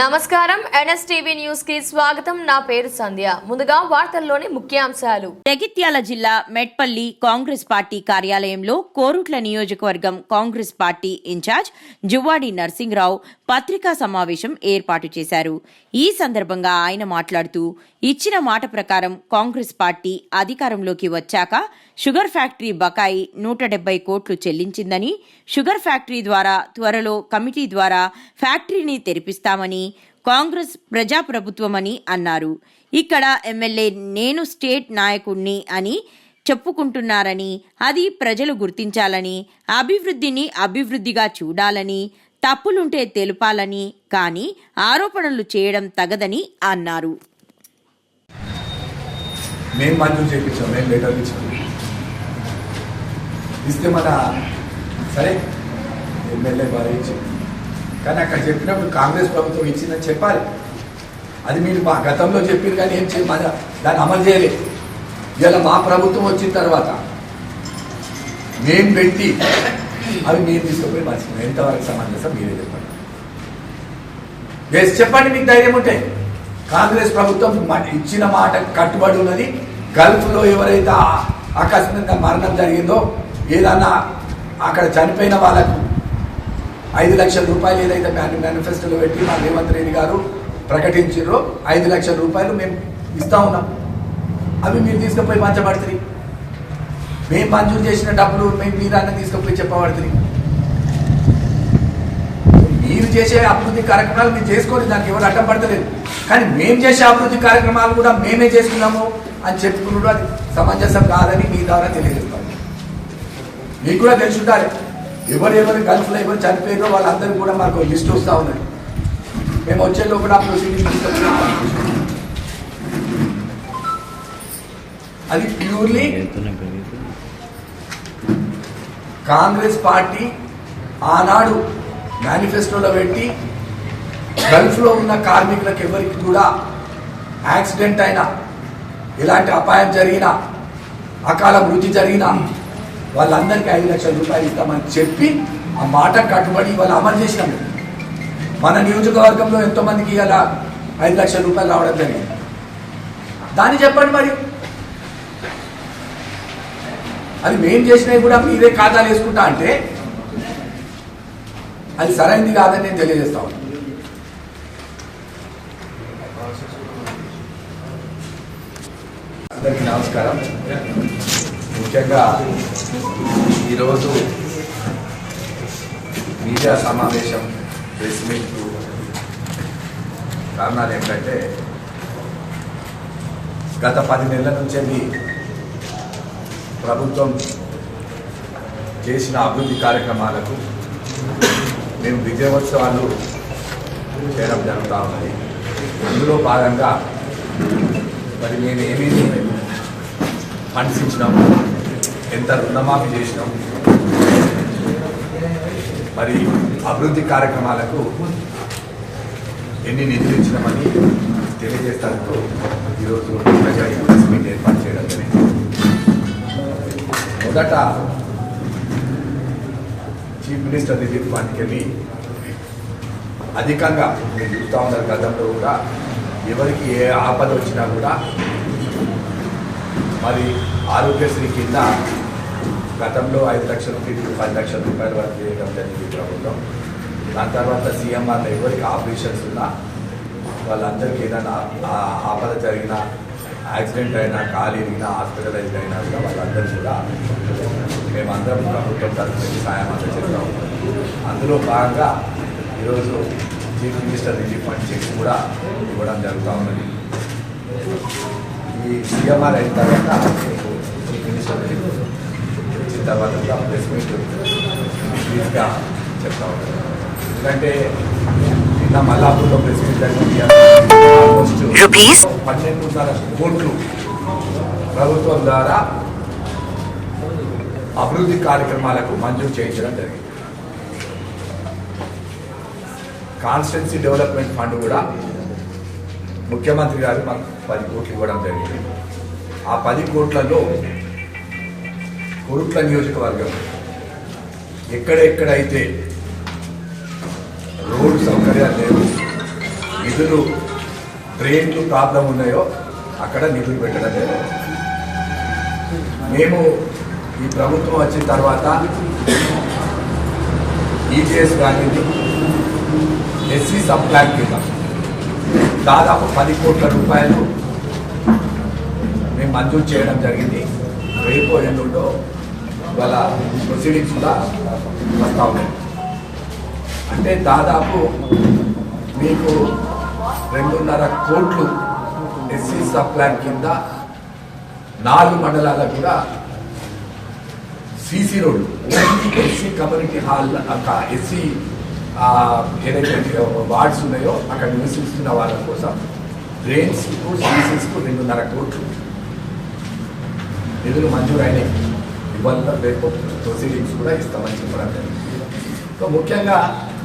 నమస్కారం. ఎన్ఎస్టీవీ న్యూస్కి స్వాగతం. నా పేరు సంధ్య. ముందుగా వార్తల్లోని ముఖ్యాంశాలు. జగిత్యాల జిల్లా మెట్పల్లి కాంగ్రెస్ పార్టీ కార్యాలయంలో కోరుట్ల నియోజకవర్గం Congress party incharge Juvvadi Narsingrao పత్రికా సమావేశం ఏర్పాటు చేశారు. ఈ సందర్భంగా ఆయన మాట్లాడుతూ ఇచ్చిన మాట ప్రకారం కాంగ్రెస్ పార్టీ అధికారంలోకి వచ్చాక షుగర్ ఫ్యాక్టరీ బకాయి నూట డెబ్బై కోట్లు చెల్లించిందని షుగర్ ఫ్యాక్టరీ ద్వారా త్వరలో కమిటీ ద్వారా ఫ్యాక్టరీని తెరిపిస్తామని కాంగ్రెస్ ప్రజాప్రభుత్వమని అన్నారు. ఇక్కడ ఎమ్మెల్యే నేను స్టేట్ నాయకుణ్ణి అని చెప్పుకుంటున్నారని అది ప్రజలు గుర్తించాలని అభివృద్ధిని అభివృద్ధిగా చూడాలని తప్పులుంటే తెలుపాలని కానీ ఆరోపణలు చేయడం తగదని అన్నారు. మేము మంజూరు చేయించాం మేము లెటర్ ఇచ్చాం. ఇస్తే మన సరే ఎమ్మెల్యే బాగా ఇచ్చింది. కానీ అక్కడ చెప్పినప్పుడు కాంగ్రెస్ ప్రభుత్వం ఇచ్చిందని చెప్పాలి. అది మీరు మా గతంలో చెప్పింది కానీ ఏం చేయ మన దాన్ని అమలు చేయలేదు. ఇలా మా ప్రభుత్వం వచ్చిన తర్వాత మేము పెట్టి అవి మీరు తీసుకుపోయి మర్చిపోయి ఎంతవరకు సమంజసం మీరే చెప్పండి. వేసి చెప్పండి మీకు ధైర్యం ఉంటే. కాంగ్రెస్ ప్రభుత్వం ఇచ్చిన మాట కట్టుబడి ఉన్నది. గల్ఫ్లో ఎవరైతే ఆ- ఆకస్మికంగా మరణం జరిగిందో ఏదన్నా అక్కడ చనిపోయిన వాళ్ళకు ఐదు లక్షల రూపాయలు ఏదైతే మేని మేనిఫెస్టోలో పెట్టి మా రేవంత్ రెడ్డి గారు ప్రకటించారో ఐదు లక్షల రూపాయలు మేము ఇస్తా ఉన్నాం. అవి మీరు తీసుకుపోయి పంచబడుతుంది మేము మంజూరు చేసిన డబ్బులు మేము మీరన్న తీసుకుపోయి చెప్పబడుతుంది మీరు చేసే అభివృద్ధి కార్యక్రమాలు మీరు చేసుకోండి దానికి ఎవరు అడ్డం పడతలేదు. కానీ మేము చేసే అభివృద్ధి కార్యక్రమాలు కూడా మేమే చేసుకున్నాము అని చెప్పుకున్నాడు అది సమంజసం కాదని మీ ద్వారా తెలియజేస్తాం. మీకు కూడా తెలిసి ఉండాలి. ఎవరెవరు గల్ఫ్లో ఎవరు చనిపోయారో వాళ్ళందరూ కూడా మాకు లిస్ట్ వస్తూ ఉన్నది మేము వచ్చే లోపల ప్రొసీడింగ్ అది ప్యూర్లీ కాంగ్రెస్ పార్టీ ఆనాడు మేనిఫెస్టోలో పెట్టి గల్ఫ్లో ఉన్న కార్మికులకు ఎవరికి కూడా యాక్సిడెంట్ అయినా ఎలాంటి అపాయం జరిగినా అకాల మృతి జరిగినా వాళ్ళందరికీ ఐదు లక్షల రూపాయలు ఇస్తామని చెప్పి ఆ మాట కట్టుబడి వాళ్ళు అమలు చేసినాం. మన నియోజకవర్గంలో ఎంతోమందికి ఇలా ఐదు లక్షల రూపాయలు రావడం జరిగింది. దాన్ని చెప్పండి మరి. అది మేం చేసినవి కూడా మీరే ఖాతాలు వేసుకుంటా అంటే అది సరైనది కాదని నేను తెలియజేస్తా ఉన్నాను. అందరికీ నమస్కారం. ముఖ్యంగా ఈరోజు మీడియా సమావేశం ప్రెస్ మీట్ కారణాలు ఏంటంటే గత పది నెలల నుంచి ప్రభుత్వం చేసిన అభివృద్ధి కార్యక్రమాలకు మేము విజయోత్సవాలు చేయడం జరుగుతూ ఉన్నది. అందులో భాగంగా మరి మేము ఏమేమి ఫండ్స్ ఎంత రుణమాఫీ చేసినాం. మరి అభివృద్ధి కార్యక్రమాలకు ఎన్ని నిధులు ఇచ్చినామని తెలియజేస్తానికి ఈరోజు ప్రజా మీట్ ఏర్పాటు చేయడం జరిగింది. మొదట చీఫ్ మినిస్టర్ రిలీఫ్ ఫండ్కి వెళ్ళి అధికంగా మీరు చూస్తూ ఉన్నారు గతంలో కూడా ఎవరికి ఏ ఆపద వచ్చినా కూడా మరి ఆరోగ్యశ్రీ కింద గతంలో ఐదు లక్షల నుండి పది లక్షల రూపాయల వరకు చేయడం జరిగింది ప్రభుత్వం. దాని తర్వాత సీఎంఆర్లో ఎవరికి ఆపరేషన్స్ ఉన్నా వాళ్ళందరికీ ఏదైనా ఆపద జరిగినా యాక్సిడెంట్ అయినా కాలు ఇరిగినా హాస్పిటలైజ్ అయినా కూడా వాళ్ళందరూ కూడా మేమందరం ప్రభుత్వం తరఫు నుంచి సాయం అందజేస్తాం. అందులో భాగంగా ఈరోజు chief minister relief fund cheque కూడా ఇవ్వడం జరుగుతూ ఉన్నది. ఈ సీఎంఆర్ అయిన తర్వాత వచ్చిన తర్వాత ప్రెస్ మీట్ బ్రీఫ్గా చెప్తా ఉంటాను ఎందుకంటే నిన్న మల్లాపూర్లో ప్రెస్ మీట్ జరిగింది ఆల్మోస్ట్ Rupees? పన్నెండున్నర కోట్లు ప్రభుత్వం ద్వారా అభివృద్ధి కార్యక్రమాలకు మంజూరు చేయించడం జరిగింది కాన్స్టిట్యున్సీ డెవలప్మెంట్ ఫండ్ కూడా ముఖ్యమంత్రి గారు మాకు పది కోట్లు ఇవ్వడం జరిగింది. ఆ పది కోట్లలో కొరుట్ల నియోజకవర్గం ఎక్కడెక్కడైతే రోడ్డు సౌకర్యాలు లేవు నిధులు డ్రైన్లు ప్రాబ్లం ఉన్నాయో అక్కడ నిధులు పెట్టడం లేదు. మేము ఈ ప్రభుత్వం వచ్చిన తర్వాత ఈటీఎస్ కానీ ఎస్సీ సబ్ ప్లాన్ కింద దాదాపు పది కోట్ల రూపాయలు మేము మంజూరు చేయడం జరిగింది. రేపు ఎల్లుండో ఇవాళ ప్రొసీడింగ్స్ కూడా వస్తూ ఉన్నాయి. అంటే దాదాపు మీకు రెండున్నర కోట్లు ఎస్సీ సబ్ ప్లాన్ కింద నాలుగు మండలాలకు కూడా సీసీ రోడ్లు ఎస్సీ కమ్యూనిటీ హాల్ ఎస్సీ ఏదైతే వార్డ్స్ ఉన్నాయో అక్కడ నివసిస్తున్న వాళ్ళ కోసం డ్రైన్స్కు సీసీస్కు రెండున్నర కోట్లు. నిధులు మంజూరైనాయి. ఇవాళ రేపు ప్రొసీడింగ్స్ కూడా ఇస్తామని చెప్పడం జరిగింది. సో ముఖ్యంగా